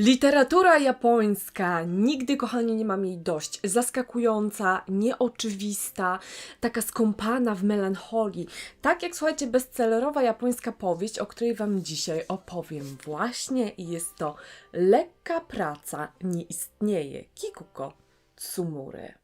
Literatura japońska. Nigdy, kochani, nie mam jej dość. Zaskakująca, nieoczywista, taka skąpana w melancholii. Tak jak, słuchajcie, bestsellerowa japońska powieść, o której Wam dzisiaj opowiem. Właśnie jest to Lekka praca nie istnieje. Kikuko Tsumury.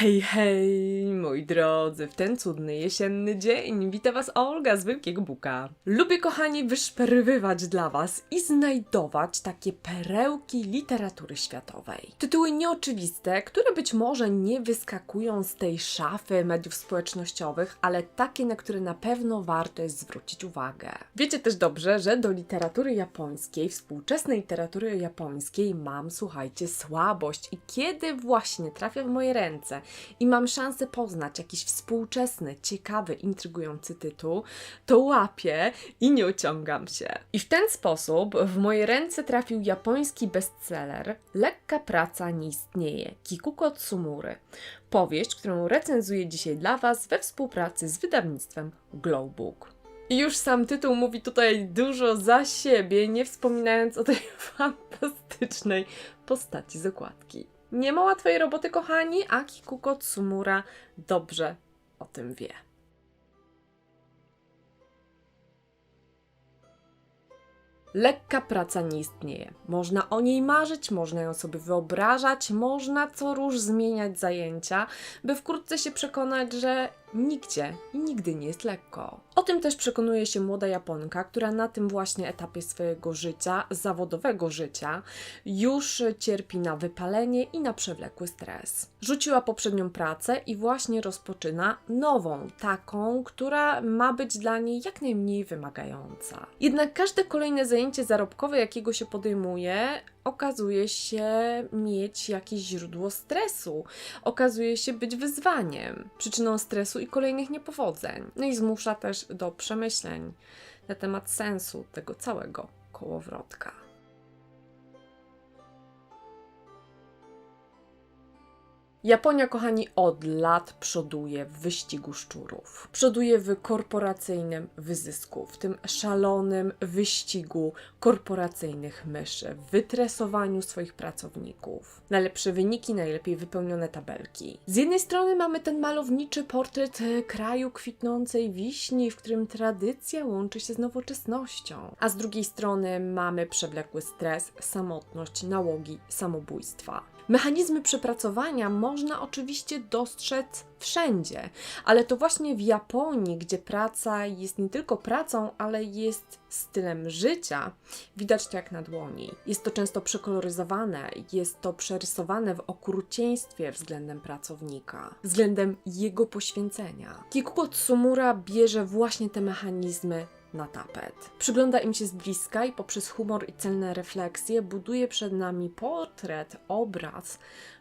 Hej, hej, moi drodzy, w ten cudny jesienny dzień wita Was Olga z Wielkiego Buka. Lubię, kochani, wyszperwywać dla Was i znajdować takie perełki literatury światowej. Tytuły nieoczywiste, które być może nie wyskakują z tej szafy mediów społecznościowych, ale takie, na które na pewno warto jest zwrócić uwagę. Wiecie też dobrze, że do literatury japońskiej, współczesnej literatury japońskiej mam, słuchajcie, słabość i kiedy właśnie trafia w moje ręce i mam szansę poznać jakiś współczesny, ciekawy, intrygujący tytuł, to łapię i nie ociągam się. I w ten sposób w moje ręce trafił japoński bestseller Lekka praca nie istnieje Kikuko Tsumury. Powieść, którą recenzuję dzisiaj dla Was we współpracy z wydawnictwem Glowbook. I już sam tytuł mówi tutaj dużo za siebie, nie wspominając o tej fantastycznej postaci z okładki. Nie ma łatwej roboty, kochani, a Kikuko Tsumura dobrze o tym wie. Lekka praca nie istnieje. Można o niej marzyć, można ją sobie wyobrażać, można co róż zmieniać zajęcia, by wkrótce się przekonać, że nigdzie i nigdy nie jest lekko. O tym też przekonuje się młoda Japonka, która na tym właśnie etapie swojego życia, zawodowego życia, już cierpi na wypalenie i na przewlekły stres. Rzuciła poprzednią pracę i właśnie rozpoczyna nową, taką, która ma być dla niej jak najmniej wymagająca. Jednak każde kolejne zajęcie zarobkowe, jakiego się podejmuje, okazuje się mieć jakieś źródło stresu, okazuje się być wyzwaniem, przyczyną stresu i kolejnych niepowodzeń. No i zmusza też do przemyśleń na temat sensu tego całego kołowrotka. Japonia, kochani, od lat przoduje w wyścigu szczurów. Przoduje w korporacyjnym wyzysku, w tym szalonym wyścigu korporacyjnych myszy, w wytresowaniu swoich pracowników. Najlepsze wyniki, najlepiej wypełnione tabelki. Z jednej strony mamy ten malowniczy portret e, kraju kwitnącej wiśni, w którym tradycja łączy się z nowoczesnością, a z drugiej strony mamy przewlekły stres, samotność, nałogi, samobójstwa. Mechanizmy przepracowania można oczywiście dostrzec wszędzie, ale to właśnie w Japonii, gdzie praca jest nie tylko pracą, ale jest stylem życia, widać to jak na dłoni. Jest to często przekoloryzowane, jest to przerysowane w okrucieństwie względem pracownika, względem jego poświęcenia. Kikuko Tsumura bierze właśnie te mechanizmy na tapet. Przygląda im się z bliska i poprzez humor i celne refleksje buduje przed nami portret, obraz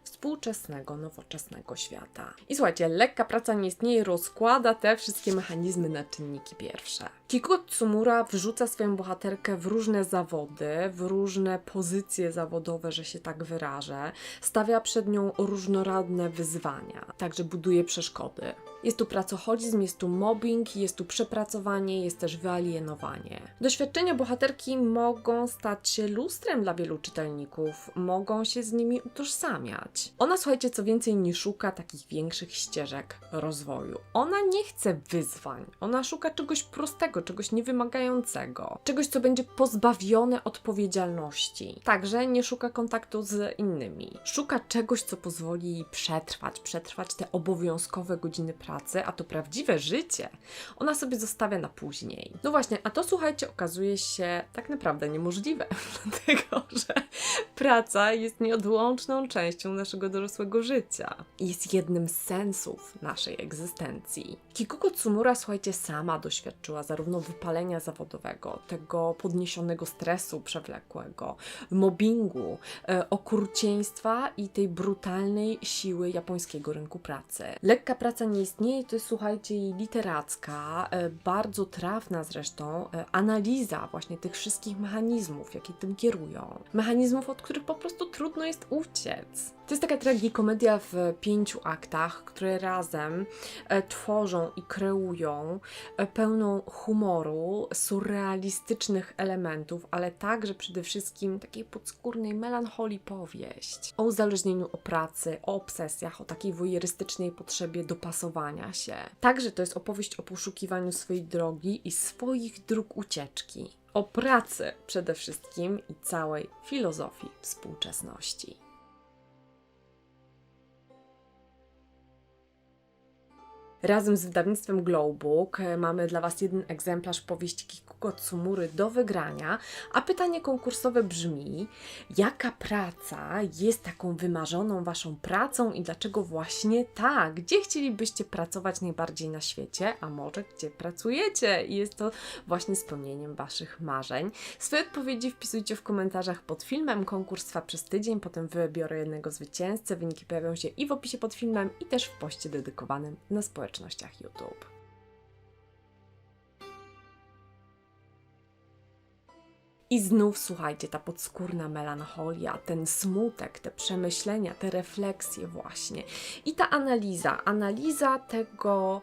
współczesnego, nowoczesnego świata. I słuchajcie, lekka praca nie istnieje, rozkłada te wszystkie mechanizmy na czynniki pierwsze. Kikuko Tsumura wrzuca swoją bohaterkę w różne zawody, w różne pozycje zawodowe, że się tak wyrażę. Stawia przed nią różnorodne wyzwania, także buduje przeszkody. Jest tu pracoholizm, jest tu mobbing, jest tu przepracowanie, jest też wyalienowanie. Doświadczenia bohaterki mogą stać się lustrem dla wielu czytelników, mogą się z nimi utożsamiać. Ona, słuchajcie, co więcej, nie szuka takich większych ścieżek rozwoju. Ona nie chce wyzwań, ona szuka czegoś prostego, czegoś niewymagającego, czegoś, co będzie pozbawione odpowiedzialności. Także nie szuka kontaktu z innymi. Szuka czegoś, co pozwoli jej przetrwać, przetrwać te obowiązkowe godziny pracy, a to prawdziwe życie ona sobie zostawia na później. No właśnie, a to słuchajcie, okazuje się tak naprawdę niemożliwe, dlatego że praca jest nieodłączną częścią naszego dorosłego życia. Jest jednym z sensów naszej egzystencji. Kikuko Tsumura, słuchajcie, sama doświadczyła zarówno wypalenia zawodowego, tego podniesionego stresu przewlekłego, mobbingu, e, okrucieństwa i tej brutalnej siły japońskiego rynku pracy. Lekka praca nie istnieje, to jest, słuchajcie, jej literacka, e, bardzo trafna zresztą, e, analiza właśnie tych wszystkich mechanizmów, jakie tym kierują. Mechanizmów, od których po prostu trudno jest uciec. To jest taka tragikomedia w pięciu aktach, które razem e, tworzą i kreują e, pełną humoru, surrealistycznych elementów, ale także przede wszystkim takiej podskórnej melancholii powieść. O uzależnieniu o pracy, o obsesjach, o takiej wojerystycznej potrzebie dopasowania się. Także to jest opowieść o poszukiwaniu swojej drogi i swoich dróg ucieczki. O pracy przede wszystkim i całej filozofii współczesności. Razem z wydawnictwem Glowbook e, mamy dla Was jeden egzemplarz powieści Kikuko Tsumury do wygrania, a pytanie konkursowe brzmi: jaka praca jest taką wymarzoną Waszą pracą i dlaczego właśnie tak? Gdzie chcielibyście pracować najbardziej na świecie, a może gdzie pracujecie? I jest to właśnie spełnieniem Waszych marzeń. Swoje odpowiedzi wpisujcie w komentarzach pod filmem. Konkurs trwa przez tydzień, potem wybiorę jednego zwycięzcę. Wyniki pojawią się i w opisie pod filmem, i też w poście dedykowanym na społecznościach YouTube. I znów słuchajcie, ta podskórna melancholia, ten smutek, te przemyślenia, te refleksje, właśnie. I ta analiza, analiza tego,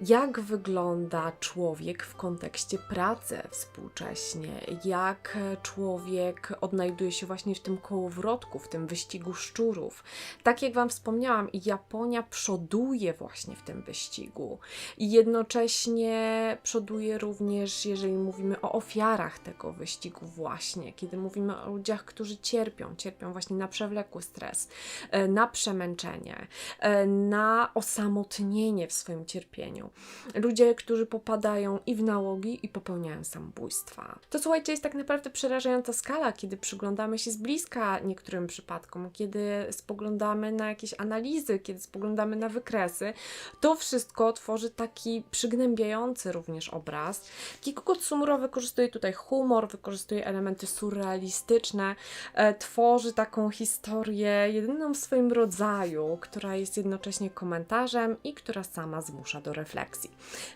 jak wygląda człowiek w kontekście pracy współcześnie, jak człowiek odnajduje się właśnie w tym kołowrotku, w tym wyścigu szczurów. Tak jak Wam wspomniałam, Japonia przoduje właśnie w tym wyścigu i jednocześnie przoduje również, jeżeli mówimy o ofiarach tego wyścigu, właśnie, kiedy mówimy o ludziach, którzy cierpią, cierpią właśnie na przewlekły stres, e, na przemęczenie, e, na osamotnienie w swoim cierpieniu. Ludzie, którzy popadają i w nałogi, i popełniają samobójstwa. To słuchajcie, jest tak naprawdę przerażająca skala, kiedy przyglądamy się z bliska niektórym przypadkom, kiedy spoglądamy na jakieś analizy, kiedy spoglądamy na wykresy. To wszystko tworzy taki przygnębiający również obraz. Kikuko Tsumuro wykorzystuje tutaj humor, wykorzystuje elementy surrealistyczne, e, tworzy taką historię jedyną w swoim rodzaju, która jest jednocześnie komentarzem i która sama zmusza do refleksji.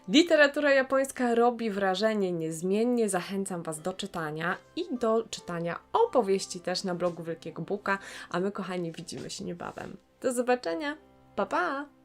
Literatura japońska robi wrażenie niezmiennie, zachęcam Was do czytania i do czytania opowieści też na blogu Wielkiego Buka, a my kochani widzimy się niebawem. Do zobaczenia, pa pa!